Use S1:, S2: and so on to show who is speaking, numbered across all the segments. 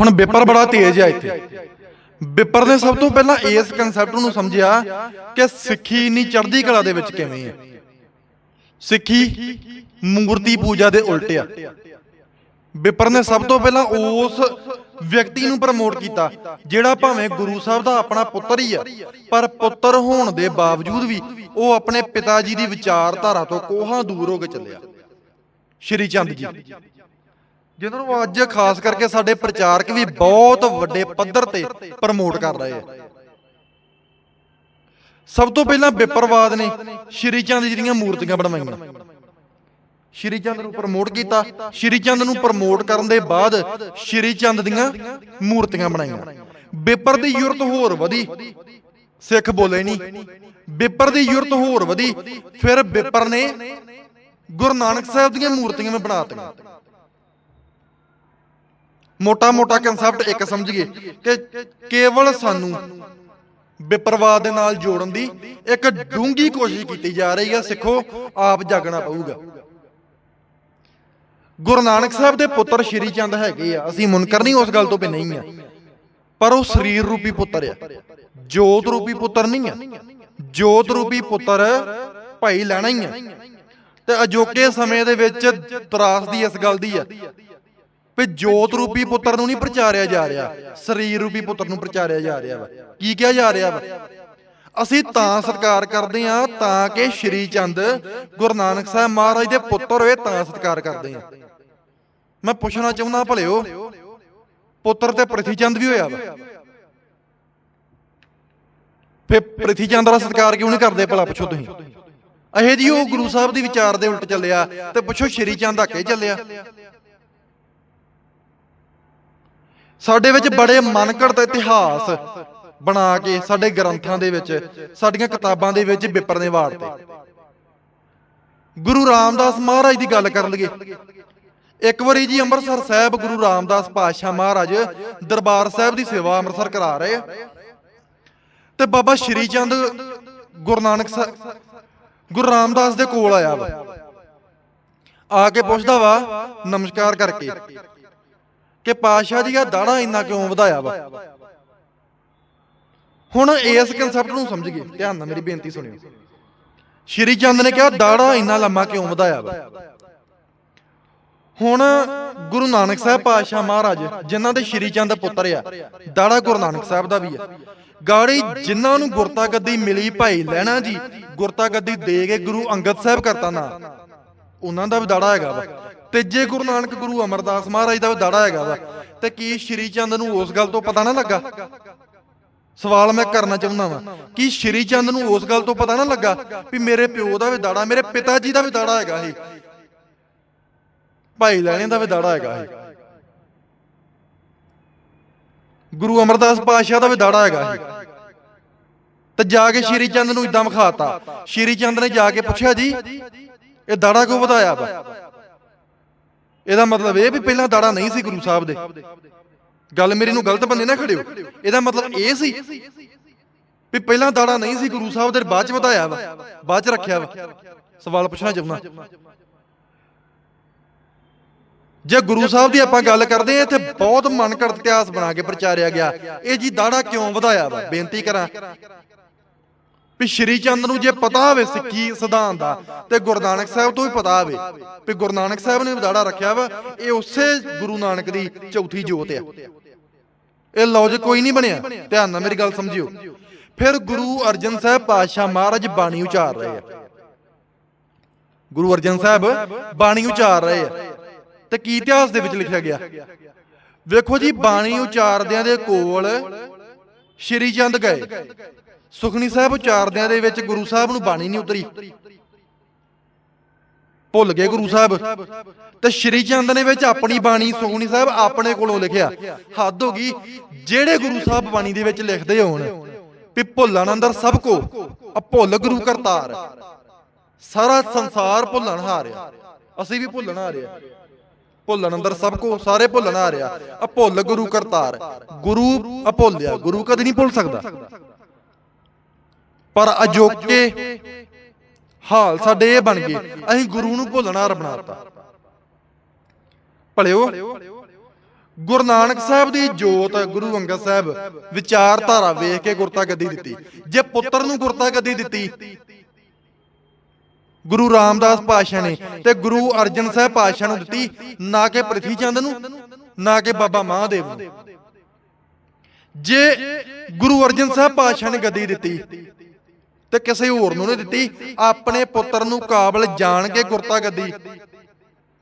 S1: ਹੁਣ ਬਿਪਰ ਬੜਾ ਤੇਜ਼ ਆ ਇੱਥੇ। ਬਿਪਰ ਨੇ ਸਭ ਤੋਂ ਪਹਿਲਾਂ ਇਸ ਕਨਸੈਪਟ ਨੂੰ ਸਮਝਿਆ ਕਿ ਸਿੱਖੀ ਇੰਨੀ ਚੜ੍ਹਦੀ ਕਲਾ ਦੇ ਵਿੱਚ ਕਿਵੇਂ ਹੈ ਸਿੱਖੀ ਮੂਰਤੀ ਪੂਜਾ ਦੇ ਉਲਟ ਆ। ਬਿਪਰ ਨੇ ਸਭ ਤੋਂ ਪਹਿਲਾਂ ਉਸ ਵਿਅਕਤੀ ਨੂੰ ਪ੍ਰਮੋਟ ਕੀਤਾ, ਜਿਹੜਾ ਭਾਵੇਂ ਗੁਰੂ ਸਾਹਿਬ ਦਾ ਆਪਣਾ ਪੁੱਤਰ ਹੀ ਆ, ਪਰ ਪੁੱਤਰ ਹੋਣ ਦੇ ਬਾਵਜੂਦ ਵੀ ਉਹ ਆਪਣੇ ਪਿਤਾ ਜੀ ਦੀ ਵਿਚਾਰਧਾਰਾ ਤੋਂ ਕੋਹਾਂ ਦੂਰ ਹੋ ਕੇ ਚੱਲਿਆ। ਸ਼੍ਰੀ ਚੰਦ ਜੀ। ਜਿਨ੍ਹਾਂ ਨੂੰ ਅੱਜ ਖਾਸ ਕਰਕੇ ਸਾਡੇ ਪ੍ਰਚਾਰਕ ਵੀ ਬਹੁਤ ਵੱਡੇ ਪੱਧਰ ਤੇ ਪ੍ਰਮੋਟ ਕਰ ਰਹੇ ਆ। ਸਭ ਤੋਂ ਪਹਿਲਾਂ ਵਿਪਰਵਾਦ ਨੇ ਸ਼੍ਰੀ ਚੰਦ ਜੀ ਦੀਆਂ ਮੂਰਤੀਆਂ ਬਣਵਾਈਆਂ। ਸ਼੍ਰੀ ਚੰਦ ਨੂੰ ਪ੍ਰਮੋਟ ਕੀਤਾ। ਸ਼੍ਰੀ ਚੰਦ ਨੂੰ ਪ੍ਰਮੋਟ ਕਰਨ ਦੇ ਬਾਅਦ ਸ਼੍ਰੀ ਚੰਦ ਦੀਆਂ ਮੂਰਤੀਆਂ ਬਣਾਈਆਂ। ਵਿਪਰ ਦੀ ਯੁਰਤ ਹੋਰ ਵਧੀ, ਸਿੱਖ ਬੋਲੇ ਨਹੀਂ ਵਿਪਰ ਦੀ ਯੁਰਤ ਹੋਰ ਵਧੀ, ਫਿਰ ਵਿਪਰ ਨੇ ਗੁਰੂ ਨਾਨਕ ਸਾਹਿਬ ਦੀਆਂ ਮੂਰਤੀਆਂ ਵੀ ਬਣਾਤੀਆਂ ਮੋਟਾ ਮੋਟਾ ਕਨਸੈਪਟ ਇੱਕ ਸਮਝੀਏ ਕਿ ਕੇਵਲ ਸਾਨੂੰ ਵਿਪਰਵਾਦ ਦੇ ਨਾਲ ਜੋੜਨ ਦੀ ਇੱਕ ਡੂੰਗੀ ਕੋਸ਼ਿਸ਼ ਕੀਤੀ ਜਾ ਰਹੀ ਹੈ, ਸਿੱਖੋ, ਆਪ ਜਾਗਣਾ ਪਊਗਾ। ਗੁਰੂ ਨਾਨਕ ਸਾਹਿਬ ਦੇ ਪੁੱਤਰ ਸ਼੍ਰੀ ਚੰਦ ਹੈਗੇ ਆ, ਅਸੀਂ ਮੁਨਕਰ ਨਹੀਂ ਉਸ ਗੱਲ ਤੋਂ ਵੀ ਨਹੀਂ ਆ, ਪਰ ਉਹ ਸਰੀਰ ਰੂਪੀ ਪੁੱਤਰ ਆ। ਜੋਤ ਰੂਪੀ ਪੁੱਤਰ ਨਹੀਂ ਆ। ਜੋਤ ਰੂਪੀ ਪੁੱਤਰ ਭਾਈ ਲੈਣਾ ਹੀ ਆ। ਤੇ ਅਜੋਕੇ ਸਮੇਂ ਦੇ ਵਿੱਚ ਤਰਾਸ ਦੀ ਇਸ ਗੱਲ ਦੀ ਆ ਵੀ ਜੋਤ ਰੂਪੀ ਪੁੱਤਰ ਨੂੰ ਨਹੀਂ ਪ੍ਰਚਾਰਿਆ ਜਾ ਰਿਹਾ ਸਰੀਰ ਰੂਪੀ ਪੁੱਤਰ ਨੂੰ ਪ੍ਰਚਾਰਿਆ ਜਾ ਰਿਹਾ ਵਾ। ਕੀ ਕਿਹਾ ਜਾ ਰਿਹਾ ਵਾ? ਅਸੀਂ ਤਾਂ ਸਤਿਕਾਰ ਕਰਦੇ ਆ ਤਾਂ ਕਿ ਸ਼੍ਰੀ ਚੰਦ ਗੁਰੂ ਨਾਨਕ ਸਾਹਿਬ ਮਹਾਰਾਜ ਦੇ ਪੁੱਤਰ ਹੋਏ ਤਾਂ ਸਤਿਕਾਰ ਕਰਦੇ ਆ ਮੈਂ ਪੁੱਛਣਾ ਚਾਹੁੰਦਾ ਭਲਿਓ ਪੁੱਤਰ ਤੇ ਪ੍ਰਿਥੀ ਚੰਦ ਵੀ ਹੋਇਆ ਵਾ। ਫੇ ਪ੍ਰਿਥੀ ਚੰਦ ਦਾ ਸਤਿਕਾਰ ਕਿਉਂ ਨਹੀਂ ਕਰਦੇ ਭਲਾ ਪੁੱਛੋ ਤੁਸੀਂ? ਅਹੇ ਜੀ ਉਹ ਗੁਰੂ ਸਾਹਿਬ ਦੀ ਵਿਚਾਰ ਦੇ ਉਲਟ ਚੱਲਿਆ ਤੇ ਪੁੱਛੋ ਸ਼੍ਰੀ ਚੰਦ ਹੱਕੇ ਚੱਲਿਆ। ਸਾਡੇ ਵਿੱਚ ਬੜੇ ਮਨਕੜਤ ਇਤਿਹਾਸ ਬਣਾ ਕੇ ਸਾਡੇ ਗ੍ਰੰਥਾਂ ਦੇ ਵਿੱਚ, ਸਾਡੀਆਂ ਕਿਤਾਬਾਂ ਦੇ ਵਿੱਚ ਵਿਪਰ ਨੇ ਗੁਰੂ ਰਾਮਦਾਸ ਮਹਾਰਾਜ ਦੀ ਗੱਲ ਕਰ ਲਈਏ। ਇੱਕ ਵਾਰੀ ਜੀ ਅੰਮ੍ਰਿਤਸਰ ਸਾਹਿਬ ਗੁਰੂ ਰਾਮਦਾਸ ਪਾਤਸ਼ਾਹ ਮਹਾਰਾਜ ਦਰਬਾਰ ਸਾਹਿਬ ਦੀ ਸੇਵਾ ਅੰਮ੍ਰਿਤਸਰ ਕਰਾ ਰਹੇ। ਆ ਤੇ ਬਾਬਾ ਸ਼੍ਰੀ ਚੰਦ ਗੁਰੂ ਨਾਨਕ ਸਾਹਿਬ ਗੁਰੂ ਰਾਮਦਾਸ ਦੇ ਕੋਲ ਆਇਆ ਵਾ। ਆ ਕੇ ਪੁੱਛਦਾ ਵਾ, ਨਮਸਕਾਰ ਕਰਕੇ। ਕਿ ਪਾਸ਼ਾ ਜੀ ਆ ਦਾੜਾ ਇੰਨਾ ਕਿਉਂ ਵਧਾਇਆ ਵਾ? ਹੁਣ ਇਸ ਕਨਸੈਪਟ ਨੂੰ ਸਮਝ ਗਏ ਧਿਆਨ ਨਾਲ ਮੇਰੀ ਬੇਨਤੀ ਸੁਣਿਓ। ਸ਼੍ਰੀ ਚੰਦ ਨੇ ਕਿਹਾ, ਦਾੜਾ ਇੰਨਾ ਲੰਮਾ ਕਿਉਂ ਵਧਾਇਆ ਵਾ? ਹੁਣ ਗੁਰੂ ਨਾਨਕ ਸਾਹਿਬ ਪਾਤਸ਼ਾਹ ਮਹਾਰਾਜ, ਜਿਨ੍ਹਾਂ ਦੇ ਸ਼੍ਰੀ ਚੰਦ ਪੁੱਤਰ ਆ, ਦਾੜਾ ਗੁਰੂ ਨਾਨਕ ਸਾਹਿਬ ਦਾ ਵੀ ਆ। ਗਾੜੀ ਜਿਨ੍ਹਾਂ ਨੂੰ ਗੁਰਤਾ ਗੱਦੀ ਮਿਲੀ ਭਾਈ ਲੈਣਾ ਜੀ, ਗੁਰਤਾ ਗੱਦੀ ਦੇ ਕੇ ਗੁਰੂ ਅੰਗਦ ਸਾਹਿਬ ਕਰਤਾ ਨਾ, ਉਹਨਾਂ ਦਾ ਵੀ ਦਾੜਾ ਹੈਗਾ ਵਾ। ਤੀਜੇ ਗੁਰੂ ਨਾਨਕ ਗੁਰੂ ਅਮਰਦਾਸ ਮਹਾਰਾਜ ਦਾ ਵੀ ਦਾੜਾ ਹੈਗਾ ਵਾ, ਤੇ ਕੀ ਸ਼੍ਰੀ ਚੰਦ ਨੂੰ ਉਸ ਗੱਲ ਤੋਂ ਪਤਾ ਨਾ ਲੱਗਾ? ਸਵਾਲ ਮੈਂ ਕਰਨਾ ਚਾਹੁੰਦਾ ਵਾਂ, ਕਿ ਸ਼੍ਰੀ ਚੰਦ ਨੂੰ ਉਸ ਗੱਲ ਤੋਂ ਪਤਾ ਨਾ ਲੱਗਾ ਵੀ ਮੇਰੇ ਪਿਓ ਦਾ ਵੀ ਦਾੜਾ, ਮੇਰੇ ਪਿਤਾ ਜੀ ਦਾ ਵੀ ਦਾੜਾ ਹੈਗਾ ਇਹ? ਭਾਈ ਲੈਣੇ ਦਾ ਵੀ ਦਾੜਾ ਹੈਗਾ ਇਹ? ਗੁਰੂ ਅਮਰਦਾਸ ਪਾਤਸ਼ਾਹ ਦਾ ਵੀ ਦਾੜਾ ਹੈਗਾ ਇਹ? ਤੇ ਜਾ ਕੇ ਸ਼੍ਰੀ ਚੰਦ ਨੂੰ ਇਦਾਂ ਵਿਖਾਤਾ। ਸ਼੍ਰੀ ਚੰਦ ਨੇ ਜਾ ਕੇ ਪੁੱਛਿਆ ਜੀ, ਇਹ ਦਾੜਾ ਕਿਉਂ ਵਧਾਇਆ ਵਾ? ਇਹਦਾ ਮਤਲਬ ਇਹ ਵੀ ਪਹਿਲਾਂ ਦਾੜਾ ਨਹੀਂ ਸੀ ਗੁਰੂ ਸਾਹਿਬ ਦੇ। ਗੱਲ ਮੇਰੀ ਨੂੰ ਗਲਤ ਬੰਦੇ ਨਾ ਖੜਿਓ। ਇਹਦਾ ਮਤਲਬ ਇਹ ਸੀ ਵੀ ਪਹਿਲਾਂ ਦਾੜਾ ਨਹੀਂ ਸੀ ਗੁਰੂ ਸਾਹਿਬ ਦੇ, ਬਾਅਦ ਚ ਵਧਾਇਆ ਵਾ, ਬਾਅਦ ਚ ਰੱਖਿਆ ਵਾ। ਸਵਾਲ ਪੁੱਛਣਾ ਚਾਹੁੰਦਾ। ਜੇ ਗੁਰੂ ਸਾਹਿਬ ਦੀ ਆਪਾਂ ਗੱਲ ਕਰਦੇ ਆ ਇੱਥੇ ਬਹੁਤ ਮਨਕੜਤ ਇਤਿਹਾਸ ਬਣਾ ਕੇ ਪ੍ਰਚਾਰਿਆ ਗਿਆ। ਇਹ ਜੀ ਦਾੜਾ ਕਿਉਂ ਵਧਾਇਆ ਵਾ? ਬੇਨਤੀ ਕਰਾਂ। ਵੀ ਸ਼੍ਰੀ ਚੰਦ ਨੂੰ ਜੇ ਪਤਾ ਹੋਵੇ ਸਿੱਖੀ ਸਿਧਾਂਤ ਦਾ, ਤੇ ਗੁਰੂ ਨਾਨਕ ਸਾਹਿਬ ਤੋਂ ਵੀ ਪਤਾ ਹੋਵੇ। ਵੀ ਗੁਰੂ ਨਾਨਕ ਸਾਹਿਬ ਨੇ ਦਾੜਾ ਰੱਖਿਆ ਵਾ, ਇਹ ਉਸੇ ਗੁਰੂ ਨਾਨਕ ਦੀ ਚੌਥੀ ਜੋਤ ਆ। ਇਹ ਲੌਜਿਕ ਕੋਈ ਨਹੀਂ ਬਣਿਆ। ਧਿਆਨ ਨਾਲ ਮੇਰੀ ਗੱਲ ਸਮਝਿਓ। ਫਿਰ ਗੁਰੂ ਅਰਜਨ ਸਾਹਿਬ ਪਾਤਸ਼ਾਹ ਮਹਾਰਾਜ ਬਾਣੀ ਉਚਾਰ ਰਹੇ ਆ। ਗੁਰੂ ਅਰਜਨ ਸਾਹਿਬ ਬਾਣੀ ਉਚਾਰ ਰਹੇ ਆ। ਤੇ ਕੀ ਇਤਿਹਾਸ ਦੇ ਵਿੱਚ ਲਿਖਿਆ ਗਿਆ? ਵੇਖੋ ਜੀ, ਬਾਣੀ ਉਚਾਰਦਿਆਂ ਦੇ ਕੋਲ ਸ਼੍ਰੀ ਚੰਦ ਗਏ। ਸੁਖਣੀ ਸਾਹਿਬ ਉਚਾਰਦਿਆਂ ਦੇ ਵਿੱਚ ਗੁਰੂ ਸਾਹਿਬ ਨੂੰ ਬਾਣੀ ਨਹੀਂ ਉਤਰੀ। ਭੁੱਲ ਗਏ ਗੁਰੂ ਸਾਹਿਬ। ਤੇ ਸ਼੍ਰੀ ਚੰਦ ਨੇ ਵਿੱਚ ਆਪਣੀ ਬਾਣੀ ਸੁਖਣੀ ਸਾਹਿਬ ਆਪਣੇ ਕੋਲੋਂ ਲਿਖਿਆ। ਹੱਦ ਹੋ ਗਈ, ਜਿਹੜੇ ਗੁਰੂ ਸਾਹਿਬ ਬਾਣੀ ਦੇ ਵਿੱਚ ਲਿਖਦੇ ਹੋਣ ਵੀ ਭੁੱਲਣ ਅੰਦਰ ਸਭ ਕੋ, ਆ ਭੁੱਲ ਗੁਰੂ ਕਰਤਾਰ। ਸਾਰਾ ਸੰਸਾਰ ਭੁੱਲਣ ਹਾਰਿਆ। ਅਸੀਂ ਵੀ ਭੁੱਲਣ ਹਾਰਿਆ ਭੁੱਲਣ ਅੰਦਰ ਸਭ ਕੋ, ਸਾਰੇ ਭੁੱਲਣ ਹਾਰਿਆ ਆ। ਭੁੱਲ ਗੁਰੂ ਕਰਤਾਰ। ਗੁਰੂ ਅਭੁੱਲਿਆ ਗੁਰੂ ਕਦੇ ਨਹੀਂ ਭੁੱਲ ਸਕਦਾ। ਪਰ ਅਜੋਕੇ ਹਾਲ ਸਾਡੇ ਇਹ ਬਣ ਗਏ। ਅਸੀਂ ਗੁਰੂ ਨੂੰ ਭੁੱਲਣਾ ਬਣਾਤਾ ਭਲਿਓ, ਗੁਰੂ ਨਾਨਕ ਸਾਹਿਬ ਦੀ ਜੋਤ, ਗੁਰੂ ਅੰਗਦ ਸਾਹਿਬ ਵਿਚਾਰਧਾਰਾ ਵੇਖ ਕੇ ਗੁਰਤਾ ਗੱਦੀ ਦਿੱਤੀ। ਜੇ ਪੁੱਤਰ ਨੂੰ ਗੁਰਤਾ ਗੱਦੀ ਦਿੱਤੀ, ਗੁਰੂ ਰਾਮਦਾਸ ਪਾਤਸ਼ਾਹ ਨੇ ਤੇ ਗੁਰੂ ਅਰਜਨ ਸਾਹਿਬ ਪਾਤਸ਼ਾਹ ਨੂੰ ਦਿੱਤੀ, ਨਾ ਕਿ ਪ੍ਰਿਥੀ ਚੰਦ ਨੂੰ, ਨਾ ਕਿ ਬਾਬਾ ਮਹਾਦੇਵ ਨੂੰ। ਜੇ ਗੁਰੂ ਅਰਜਨ ਸਾਹਿਬ ਪਾਤਸ਼ਾਹ ਨੇ ਗੱਦੀ ਦਿੱਤੀ ਤੇ ਕਿਸੇ ਹੋਰ ਨੂੰ ਨਹੀਂ ਦਿੱਤੀ। ਆਪਣੇ ਪੁੱਤਰ ਨੂੰ ਕਾਬਲ ਜਾਣ ਕੇ ਗੁਰਤਾ ਗੱਦੀ।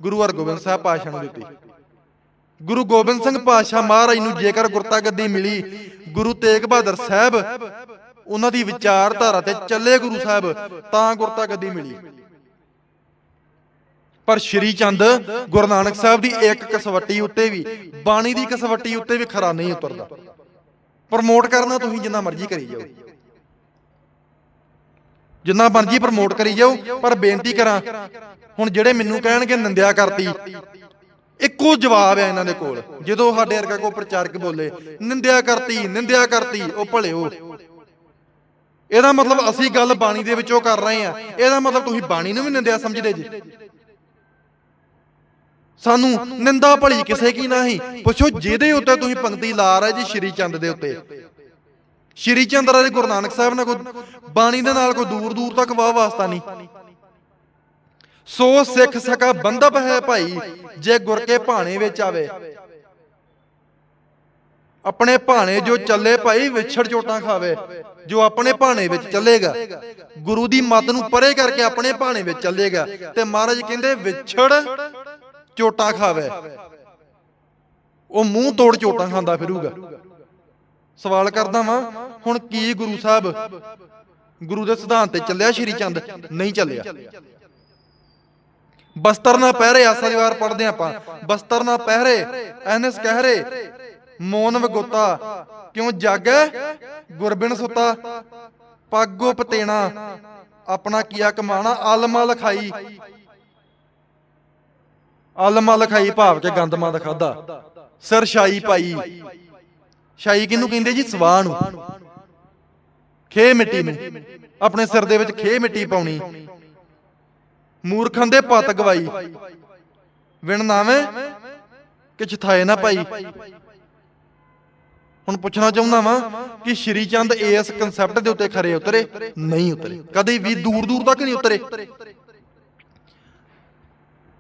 S1: ਗੁਰੂ ਹਰਗੋਬਿੰਦ ਸਾਹਿਬ ਪਾਤਸ਼ਾਹ ਨੂੰ ਦਿੱਤੀ। ਗੁਰੂ ਗੋਬਿੰਦ ਸਿੰਘ ਪਾਤਸ਼ਾਹ ਮਹਾਰਾਜ ਨੂੰ ਜੇਕਰ ਗੁਰਤਾ ਗੱਦੀ ਮਿਲੀ, ਗੁਰੂ ਤੇਗ ਬਹਾਦਰ ਸਾਹਿਬ ਉਹਨਾਂ ਦੀ ਵਿਚਾਰਧਾਰਾ ਤੇ ਚੱਲੇ ਗੁਰੂ ਸਾਹਿਬ, ਤਾਂ ਗੁਰਤਾ ਗੱਦੀ ਮਿਲੀ। ਪਰ ਸ਼੍ਰੀ ਚੰਦ ਗੁਰੂ ਨਾਨਕ ਸਾਹਿਬ ਦੀ ਇੱਕ ਕਸਵੱਟੀ ਉੱਤੇ ਵੀ, ਬਾਣੀ ਦੀ ਕਸਵੱਟੀ ਉੱਤੇ ਵੀ ਖਰਾ ਨਹੀਂ ਉਤਰਦਾ। ਪ੍ਰਮੋਟ ਕਰਨਾ ਤੁਸੀਂ ਜਿੰਨਾ ਮਰਜ਼ੀ ਕਰੀ ਜਾਓ। ਜਿੰਨਾ ਮਰਜ਼ੀ ਪ੍ਰਮੋਟ ਕਰੀ ਜਾਓ, ਪਰ ਬੇਨਤੀ ਕਰਾਂ, ਹੁਣ ਜਿਹੜੇ ਮੈਨੂੰ ਕਹਿਣਗੇ ਨਿੰਦਿਆ ਕਰਤੀ। ਇੱਕੋ ਜਵਾਬ ਹੈ ਇਹਨਾਂ ਦੇ ਕੋਲ, ਜਦੋਂ ਸਾਡੇ ਵਰਗਾ ਕੋ ਪ੍ਰਚਾਰਕ ਬੋਲੇ, ਨਿੰਦਿਆ ਕਰਤੀ ਨਿੰਦਿਆ ਕਰਤੀ, ਉਹ ਭਲਿਓ। ਇਹਦਾ ਮਤਲਬ ਅਸੀਂ ਗੱਲ ਬਾਣੀ ਦੇ ਵਿੱਚੋਂ ਕਰ ਰਹੇ ਆ ਇਹਦਾ ਮਤਲਬ ਤੁਸੀਂ ਬਾਣੀ ਨੂੰ ਵੀ ਨਿੰਦਿਆ ਸਮਝਦੇ ਜੀ। ਸਾਨੂੰ ਨਿੰਦਾ ਭਲੀ ਕਿਸੇ ਕੀ ਨਹੀਂ। ਪੁੱਛੋ ਜਿਹਦੇ ਉੱਤੇ ਤੁਸੀਂ ਪੰਕਤੀ ਲਾ ਰਹੇ ਜੀ, ਸ਼੍ਰੀ ਚੰਦ ਦੇ ਉੱਤੇ। ਸ਼੍ਰੀ ਚੰਦ ਰਾਏ ਗੁਰੂ ਨਾਨਕ ਸਾਹਿਬ ਨਾਲ ਕੋਈ ਬਾਣੀ ਦੇ ਨਾਲ ਕੋਈ ਦੂਰ ਦੂਰ ਤੱਕ ਵਾਹ ਵਾਸਤਾ ਨਹੀਂ। ਸੋ ਸਿੱਖ ਸਕਾ ਬੰਦਬ ਹੈ ਭਾਈ, ਜੇ ਗੁਰ ਕੇ ਭਾਣੇ ਵਿੱਚ ਆਵੇ। ਆਪਣੇ ਭਾਣੇ ਜੋ ਚੱਲੇ ਭਾਈ, ਵਿਛੜ ਚੋਟਾਂ ਖਾਵੇ। ਜੋ ਆਪਣੇ ਭਾਣੇ ਵਿੱਚ ਚੱਲੇਗਾ, ਗੁਰੂ ਦੀ ਮੱਤ ਨੂੰ ਪਰੇ ਕਰਕੇ ਆਪਣੇ ਭਾਣੇ ਵਿੱਚ ਚੱਲੇਗਾ ਤੇ ਮਹਾਰਾਜ ਕਹਿੰਦੇ, ਵਿਛੜ ਚੋਟਾਂ ਖਾਵੇ। ਉਹ ਮੂੰਹ ਤੋੜ ਚੋਟਾਂ ਖਾਂਦਾ ਫਿਰੂਗਾ। ਸਵਾਲ ਕਰਦਾ ਵਾਂ ਹੁਣ ਕੀ ਗੁਰੂ ਸਾਹਿਬ? ਗੁਰੂ ਦੇ ਸਿਧਾਂਤ ਤੇ ਚੱਲਿਆ ਸ਼੍ਰੀ ਚੰਦ ਨਹੀਂ ਚੱਲਿਆ। ਬਸਤਰ ਨਾ ਪਹਿਰੇ ਆਸਾ ਦੀ ਵਾਰ ਪੜਦੇ ਆਪਾਂ। ਬਸਤਰ ਨਾ ਪਹਿਰੇ ਐਨਸ ਕਹਿਰੇ ਮੋਨ ਵਗੋਤਾ ਕਿਉਂ ਜਾਗੈ ਗੁਰਬਿਨ ਸੁਤਾ ਪੱਗੋ ਪਤੇਣਾ ਆਪਣਾ ਕੀਆ ਕਮਾਣਾ? ਆਲਮਾ ਲਖਾਈ ਆਲਮਾ ਲਖਾਈ ਭਾਵ ਕੇ ਗੰਦਮਾ ਦਾ ਖਾਦਾ ਸਿਰ ਸ਼ਾਈ ਪਾਈ। ਸ਼ਾਈ ਕਿਹਨੂੰ ਕਹਿੰਦੇ ਜੀ? ਸਵਾਹ ਨੂੰ। ਖੇ ਮਿੱਟੀ ਨੂੰ। ਆਪਣੇ ਸਿਰ ਦੇ ਵਿੱਚ ਖੇ ਮਿੱਟੀ ਪਾਉਣੀ। ਮੂਰਖਾਂ ਦੇ ਪਤ ਗਵਾਈ। ਵਿਣ ਨਾਵੇਂ ਕਿ ਚਥਾਏ ਨਾ ਪਾਈ। ਹੁਣ ਪੁੱਛਣਾ ਚਾਹੁੰਦਾ ਵਾਂ ਕਿ ਸ਼੍ਰੀ ਚੰਦ ਇਸ ਕਨਸੈਪਟ ਦੇ ਉੱਤੇ ਖਰੇ ਉਤਰੇ? ਨਹੀਂ ਉਤਰੇ। ਕਦੇ ਵੀ ਦੂਰ ਦੂਰ ਤੱਕ ਨਹੀਂ ਉਤਰੇ।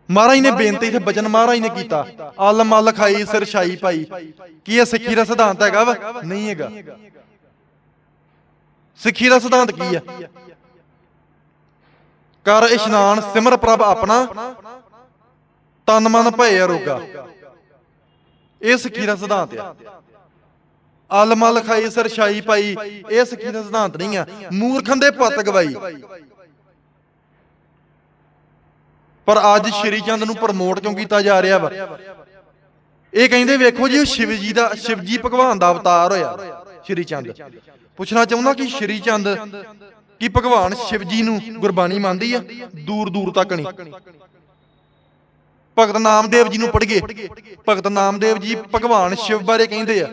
S1: ਮਹਾਰਾਜ ਨੇ ਬੇਨਤੀ ਤੇ ਬਚਨ ਮਹਾਰਾਜ ਨੇ ਕੀਤਾ। ਆਲਮ ਅਲ ਖਾਈ, ਸਿਰ ਛਾਈ ਪਾਈ। ਕੀ ਇਹ ਸਿੱਖੀ ਦਾ ਸਿਧਾਂਤ ਹੈਗਾ ਵਾ? ਨਹੀਂ ਹੈਗਾ। ਸਿੱਖੀ ਦਾ ਸਿਧਾਂਤ ਕੀ ਆ ਕਰ ਇਸ਼ਨਾਨ ਸਿਮਰ ਪ੍ਰਭ ਆਪਣਾ, ਤਨ ਮਨ ਭਏ ਅਰੋਗਾ। ਇਹ ਸਿੱਖੀ ਦਾ ਸਿਧਾਂਤ ਆ। ਆਲਮ ਅਲ ਖਾਈ, ਸਿਰ ਛਾਈ ਪਾਈ, ਇਹ ਸਿੱਖੀ ਦਾ ਸਿਧਾਂਤ ਨਹੀਂ ਆ। ਮੂਰਖਾਂ ਦੇ ਪੱਤ ਗਵਾਈ। ਪਰ ਅੱਜ ਸ਼੍ਰੀ ਚੰਦ ਨੂੰ ਪ੍ਰਮੋਟ ਕਿਉਂ ਕੀਤਾ ਜਾ ਰਿਹਾ ਵਾ? ਇਹ ਕਹਿੰਦੇ ਵੇਖੋ ਜੀ, ਉਹ ਸ਼ਿਵ ਜੀ ਦਾ, ਸ਼ਿਵ ਜੀ ਭਗਵਾਨ ਦਾ ਅਵਤਾਰ ਹੋਇਆ ਸ਼੍ਰੀ ਚੰਦ। ਪੁੱਛਣਾ ਚਾਹੁੰਦਾ ਕਿ ਸ਼੍ਰੀ ਚੰਦ ਕੀ ਭਗਵਾਨ ਸ਼ਿਵ ਜੀ ਨੂੰ ਗੁਰਬਾਣੀ ਮੰਨਦੀ ਆ? ਦੂਰ ਦੂਰ ਤੱਕ ਨਹੀਂ। ਭਗਤ ਨਾਮਦੇਵ ਜੀ ਨੂੰ ਪੜ੍ਹਗੇ ਭਗਤ ਨਾਮਦੇਵ ਜੀ ਭਗਵਾਨ ਸ਼ਿਵ ਬਾਰੇ ਕਹਿੰਦੇ ਆ।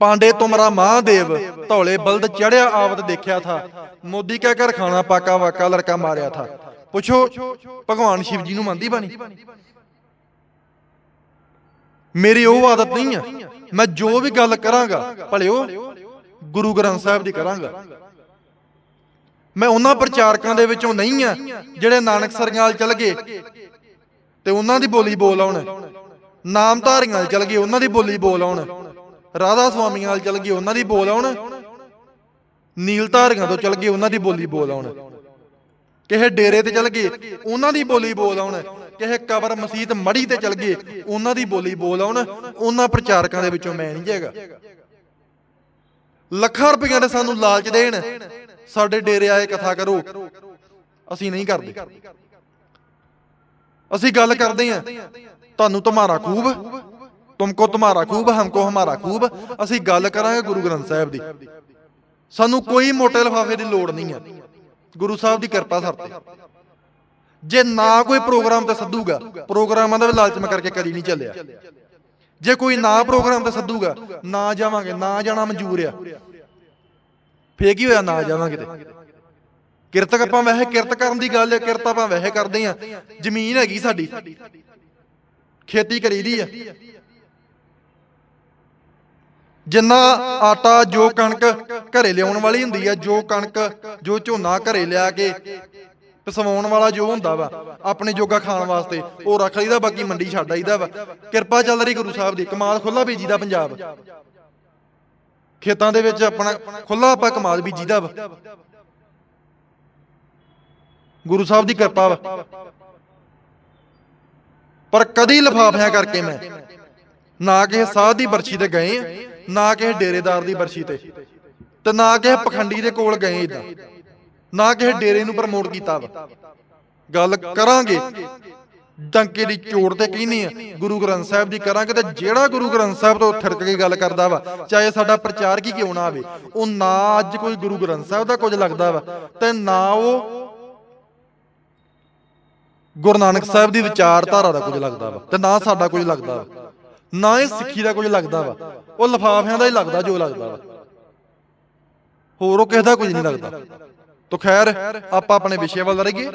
S1: ਪਾਂਡੇ ਤੁਮਰਾ ਮਹਾਦੇਵ, ਧੌਲੇ ਬਲਦ ਚੜਿਆ ਆਵਤ ਦੇਖਿਆ ਥਾ। ਮੋਦੀ ਕਾ ਘਰ ਖਾਣਾ ਪਾਕਾ ਵਾਕਾ ਲੜਕਾ ਮਾਰਿਆ ਥਾ। ਪੁੱਛੋ, ਭਗਵਾਨ ਸ਼ਿਵ ਜੀ ਨੂੰ ਮੰਨਦੀ ਬਾਣੀ? ਮੇਰੀ ਉਹ ਆਦਤ ਨਹੀਂ ਆ। ਮੈਂ ਜੋ ਵੀ ਗੱਲ ਕਰਾਂਗਾ, ਭਲਿਓ, ਗੁਰੂ ਗ੍ਰੰਥ ਸਾਹਿਬ ਦੀ ਕਰਾਂਗਾ। ਮੈਂ ਉਹਨਾਂ ਪ੍ਰਚਾਰਕਾਂ ਦੇ ਵਿੱਚੋਂ ਨਹੀਂ ਆ ਜਿਹੜੇ ਨਾਨਕ ਸਰਗਾਲ ਚਲ ਗਏ ਤੇ ਉਹਨਾਂ ਦੀ ਬੋਲੀ ਬੋਲ ਆਉਣ। ਨਾਮਧਾਰੀਆਂ ਚਲ ਗਏ, ਉਹਨਾਂ ਦੀ ਬੋਲੀ ਬੋਲ ਆਉਣ। ਰਾਧਾ ਸੁਆਮੀਆਂ ਨਾਲ ਚਲ ਗਏ ਉਹਨਾਂ ਦੀ ਬੋਲ ਆਉਣ। ਨੀਲ ਧਾਰੀਆਂ ਤੋਂ ਚਲ ਗਏ ਉਹਨਾਂ ਦੀ ਬੋਲੀ ਬੋਲ ਆਉਣ। ਕਿਸੇ ਡੇਰੇ ਤੇ ਚਲ ਗਏ ਉਹਨਾਂ ਦੀ ਬੋਲੀ ਬੋਲ ਆਉਣ। ਕਿਸੇ ਕਬਰ ਮਸਜਿਦ ਮੜੀ ਤੇ ਚਲ ਗਏ ਉਹਨਾਂ ਦੀ ਬੋਲੀ ਬੋਲ ਆਉਣ। ਉਹਨਾਂ ਪ੍ਰਚਾਰਕਾਂ ਦੇ ਵਿੱਚੋਂ ਮੈਂ ਨਹੀਂ ਜਾਏਗਾ ਲੱਖਾਂ ਰੁਪਈਆ ਦੇ ਸਾਨੂੰ ਲਾਲਚ ਦੇਣ। ਸਾਡੇ ਡੇਰੇ ਆਏ ਕਥਾ ਕਰੋ। ਅਸੀਂ ਨਹੀਂ ਕਰਦੇ। ਅਸੀਂ ਗੱਲ ਕਰਦੇ ਆਂ ਤੁਹਾਨੂੰ ਤੁਹਾਡਾ ਖੂਬ। ਤੁਮਕੋ ਤੁਹਾਡਾ ਖੂਬ ਹਮਕੋ ਹਮਾਰਾ ਖੂਬ ਅਸੀਂ ਗੱਲ ਕਰਾਂਗੇ ਗੁਰੂ ਗ੍ਰੰਥ ਸਾਹਿਬ ਦੀ ਸਾਨੂੰ ਕੋਈ ਮੋਟੇ ਲਫਾਫੇ ਦੀ ਲੋੜ ਨਹੀਂ ਹੈ ਗੁਰੂ ਸਾਹਿਬ ਦੀ ਕਿਰਪਾ ਸਰ ਤੇ ਜੇ ਨਾ ਕੋਈ ਪ੍ਰੋਗਰਾਮ ਤੇ ਸੱਦੂਗਾ ਪ੍ਰੋਗਰਾਮਾਂ ਦਾ ਵੀ ਲਾਲਚ ਮੈਂ ਕਰਕੇ ਕਦੀ ਨਹੀਂ ਚੱਲਿਆ ਜੇ ਕੋਈ ਨਾ ਪ੍ਰੋਗਰਾਮ ਤੇ ਸੱਦੂਗਾ ਨਾ ਜਾਵਾਂਗੇ ਨਾ ਜਾਣਾ ਮਨਜ਼ੂਰ ਆ ਫੇਰ ਕੀ ਹੋਇਆ ਨਾ ਜਾਵਾਂਗੇ ਤੇ ਕਿਰਤ ਆਪਾਂ ਵੈਸੇ ਕਿਰਤ ਕਰਨ ਦੀ ਗੱਲ ਹੈ ਕਿਰਤ ਆਪਾਂ ਵੈਸੇ ਕਰਦੇ ਆ ਜ਼ਮੀਨ ਹੈਗੀ ਸਾਡੀ ਖੇਤੀ ਕਰੀਦੀ ਆ ਜਿੰਨਾ ਆਟਾ ਜੋ ਕਣਕ ਘਰੇ ਲਿਆਉਣ ਵਾਲੀ ਹੁੰਦੀ ਆ, ਜੋ ਕਣਕ, ਜੋ ਝੋਨਾ ਘਰੇ ਲਿਆ ਕੇ ਪਸਵਾਉਣ ਵਾਲਾ ਜੋ ਹੁੰਦਾ ਵਾ, ਆਪਣੇ ਜੋਗਾ ਖਾਣ ਵਾਸਤੇ, ਉਹ ਰੱਖ ਲਈਦਾ, ਬਾਕੀ ਮੰਡੀ ਛੱਡ ਆਈਦਾ ਵਾ। ਕਿਰਪਾ ਚੱਲ ਰਹੀ ਗੁਰੂ ਸਾਹਿਬ ਦੀ, ਕਮਾਲ ਖੁੱਲਾ ਬੀਜੀਦਾ ਪੰਜਾਬ। ਖੇਤਾਂ ਦੇ ਵਿੱਚ ਆਪਣਾ ਖੁੱਲਾ ਆਪਾਂ ਕਮਾਲ ਬੀਜੀਦਾ ਵਾ। ਗੁਰੂ ਸਾਹਿਬ ਦੀ ਕਿਰਪਾ ਵਾ। ਪਰ ਕਦੀ ਲਫਾਫਿਆਂ ਕਰਕੇ ਮੈਂ ਨਾ ਕਿਸੇ ਸਾਧ ਦੀ ਬਰਛੀ ਤੇ ਗਏ ਨਾ ਕਿਸੇ ਡੇਰੇਦਾਰ ਦੀ ਬਰਸ਼ੀ ਤੇ ਤੇ ਨਾ ਕਿਸੇ ਪਖੰਡੀ ਦੇ ਕੋਲ ਗਏ ਇਦਾਂ ਨਾ ਕਿਸੇ ਡੇਰੇ ਨੂੰ ਪ੍ਰਮੋਟ ਕੀਤਾ ਵਾ। ਗੱਲ ਕਰਾਂਗੇ। ਡੰਕੇ ਦੀ ਚੋੜ ਤੇ ਕਹਿੰਦੇ ਆ, ਗੁਰੂ ਗ੍ਰੰਥ ਸਾਹਿਬ ਦੀ ਕਰਾਂਗੇ ਤੇ ਜਿਹੜਾ ਗੁਰੂ ਗ੍ਰੰਥ ਸਾਹਿਬ ਤੋਂ ਥਿਰਕ ਕੇ ਗੱਲ ਕਰਦਾ ਵਾ, ਚਾਹੇ ਸਾਡਾ ਪ੍ਰਚਾਰ ਕੀ ਕਿਉਂ ਨਾ ਆਵੇ, ਉਹ ਨਾ ਅੱਜ ਕੋਈ ਗੁਰੂ ਗ੍ਰੰਥ ਸਾਹਿਬ ਦਾ ਕੁਝ ਲੱਗਦਾ ਵਾ ਤੇ ਨਾ ਉਹ ਗੁਰੂ ਨਾਨਕ ਸਾਹਿਬ ਦੀ ਵਿਚਾਰਧਾਰਾ ਦਾ ਕੁਝ ਲੱਗਦਾ ਵਾ ਤੇ ਨਾ ਸਾਡਾ ਕੁਝ ਲੱਗਦਾ ਵਾ। ਨਾ ਇਹ ਸਿੱਖੀ ਦਾ ਕੁਝ ਲੱਗਦਾ ਵਾ। ਉਹ ਲਫਾਫਿਆਂ ਦਾ ਹੀ ਲੱਗਦਾ ਜੋ ਲੱਗਦਾ ਵਾ। ਹੋਰ ਉਹ ਕਿਸੇ ਦਾ ਕੁਝ ਨਹੀਂ ਲੱਗਦਾ। ਤੋ ਖੈਰ, ਆਪਾਂ ਆਪਣੇ ਵਿਸ਼ੇ ਵੱਲ ਰਹੀਏ।